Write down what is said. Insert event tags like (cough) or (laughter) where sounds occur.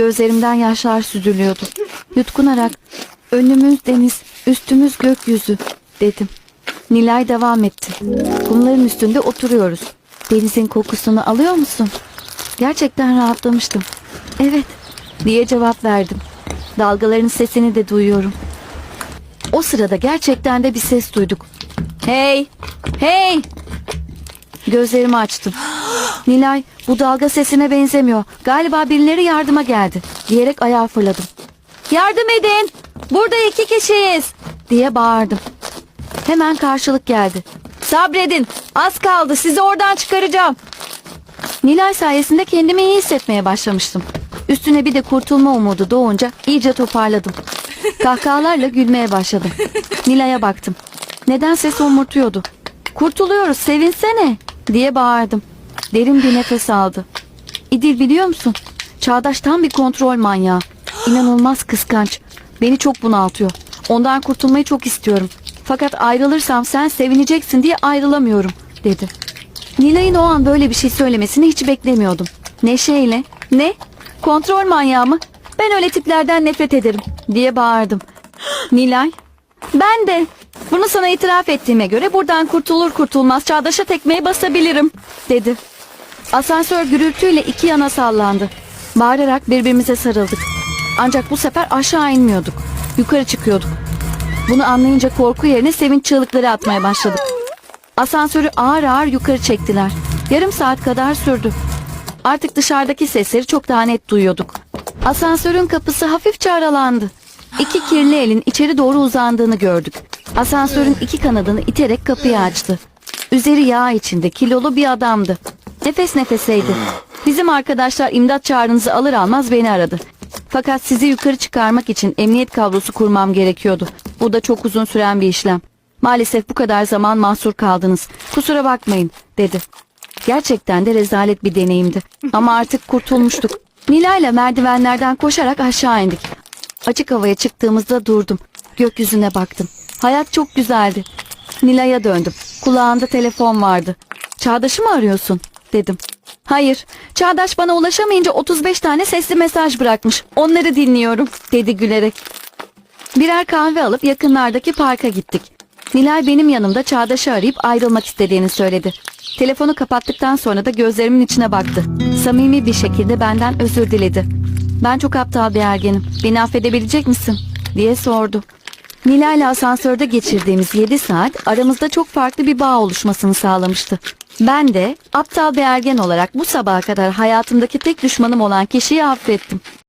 Gözlerimden yaşlar süzülüyordu. Yutkunarak önümüz deniz, üstümüz gökyüzü dedim. Nilay devam etti. Kumların üstünde oturuyoruz. Denizin kokusunu alıyor musun? Gerçekten rahatlamıştım. Evet diye cevap verdim. Dalgaların sesini de duyuyorum. O sırada gerçekten de bir ses duyduk. Hey! Hey! Gözlerimi açtım. Nilay bu dalga sesine benzemiyor. Galiba birileri yardıma geldi. Diyerek ayağa fırladım. Yardım edin! Burada iki kişiyiz! Diye bağırdım. Hemen karşılık geldi. Sabredin! Az kaldı sizi oradan çıkaracağım. Nilay sayesinde kendimi iyi hissetmeye başlamıştım. Üstüne bir de kurtulma umudu doğunca iyice toparladım. Kahkahalarla gülmeye başladım. Nilay'a baktım. Nedense somurtuyordu. Kurtuluyoruz sevinsene diye bağırdım. Derin bir nefes aldı. İdil biliyor musun? Çağdaş tam bir kontrol manyağı. İnanılmaz kıskanç. Beni çok bunaltıyor. Ondan kurtulmayı çok istiyorum. Fakat ayrılırsam sen sevineceksin diye ayrılamıyorum dedi. Nilay'ın o an böyle bir şey söylemesini hiç beklemiyordum. Neşeyle ne? Kontrol manyağı mı? Ben öyle tiplerden nefret ederim diye bağırdım. (gasps) Nilay ben de bunu sana itiraf ettiğime göre buradan kurtulur kurtulmaz çağdaşa tekmeyi basabilirim dedi. Asansör gürültüyle iki yana sallandı. Bağırarak birbirimize sarıldık. Ancak bu sefer aşağı inmiyorduk. Yukarı çıkıyorduk. Bunu anlayınca korku yerine sevinç çığlıkları atmaya başladık. Asansörü ağır ağır yukarı çektiler. Yarım saat kadar sürdü. Artık dışarıdaki sesleri çok daha net duyuyorduk. Asansörün kapısı hafifçe aralandı. İki kirli elin içeri doğru uzandığını gördük. Asansörün iki kanadını iterek kapıyı açtı. Üzeri yağ içinde kilolu bir adamdı. Nefes nefeseydi. Bizim arkadaşlar imdat çağrınızı alır almaz beni aradı. Fakat sizi yukarı çıkarmak için emniyet kablosu kurmam gerekiyordu. Bu da çok uzun süren bir işlem. Maalesef bu kadar zaman mahsur kaldınız. Kusura bakmayın dedi. Gerçekten de rezalet bir deneyimdi. Ama artık kurtulmuştuk. Nilay'la merdivenlerden koşarak aşağı indik. Açık havaya çıktığımızda durdum. Gökyüzüne baktım. Hayat çok güzeldi. Nilay'a döndüm. Kulağında telefon vardı. Çağdaş'ı mı arıyorsun? dedim. Hayır. Çağdaş bana ulaşamayınca 35 tane sesli mesaj bırakmış. Onları dinliyorum dedi gülerek. Birer kahve alıp yakınlardaki parka gittik. Nilay benim yanımda Çağdaş'ı arayıp ayrılmak istediğini söyledi. Telefonu kapattıktan sonra da gözlerimin içine baktı. Samimi bir şekilde benden özür diledi. Ben çok aptal bir ergenim. Beni affedebilecek misin? diye sordu. Nilay'la asansörde geçirdiğimiz 7 saat aramızda çok farklı bir bağ oluşmasını sağlamıştı. Ben de aptal bir ergen olarak bu sabaha kadar hayatımdaki tek düşmanım olan kişiyi affettim.